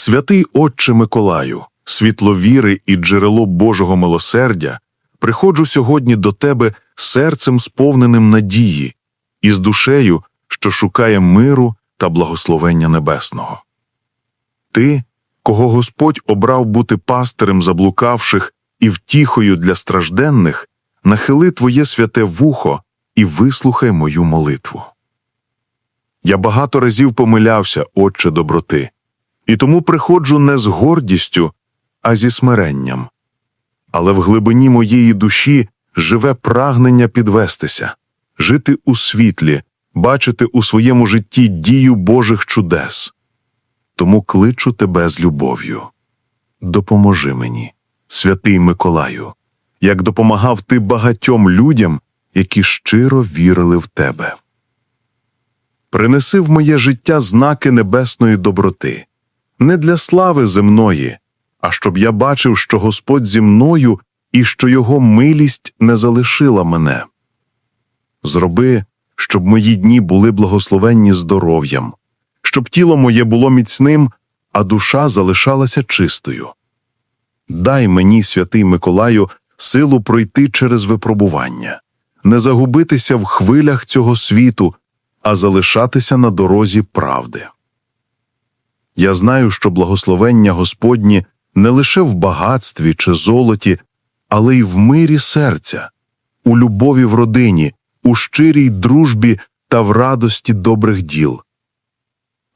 Святий Отче Миколаю, світло віри і джерело Божого милосердя, приходжу сьогодні до тебе серцем сповненим надії і з душею, що шукає миру та благословення небесного. Ти, кого Господь обрав бути пастирем заблукавших і втіхою для стражденних, нахили твоє святе вухо і вислухай мою молитву. Я багато разів помилявся, Отче доброти, і тому приходжу не з гордістю, а зі смиренням. Але в глибині моєї душі живе прагнення підвестися, жити у світлі, бачити у своєму житті дію Божих чудес. Тому кличу тебе з любов'ю. Допоможи мені, святий Миколаю, як допомагав ти багатьом людям, які щиро вірили в тебе. Принеси в моє життя знаки небесної доброти, не для слави земної, а щоб я бачив, що Господь зі мною і що Його милість не залишила мене. Зроби, щоб мої дні були благословенні здоров'ям, щоб тіло моє було міцним, а душа залишалася чистою. Дай мені, святий Миколаю, силу пройти через випробування, не загубитися в хвилях цього світу, а залишатися на дорозі правди. Я знаю, що благословення Господні не лише в багатстві чи золоті, але й в мирі серця, у любові в родині, у щирій дружбі та в радості добрих діл.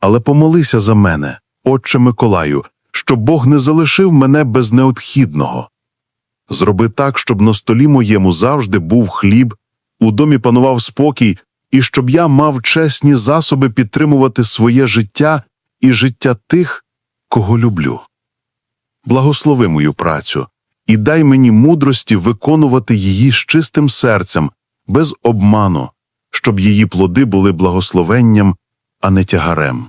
Але помолися за мене, Отче Миколаю, щоб Бог не залишив мене без необхідного. Зроби так, щоб на столі моєму завжди був хліб, у домі панував спокій, і щоб я мав чесні засоби підтримувати своє життя і життя тих, кого люблю. Благослови мою працю і дай мені мудрості виконувати її з чистим серцем, без обману, щоб її плоди були благословенням, а не тягарем.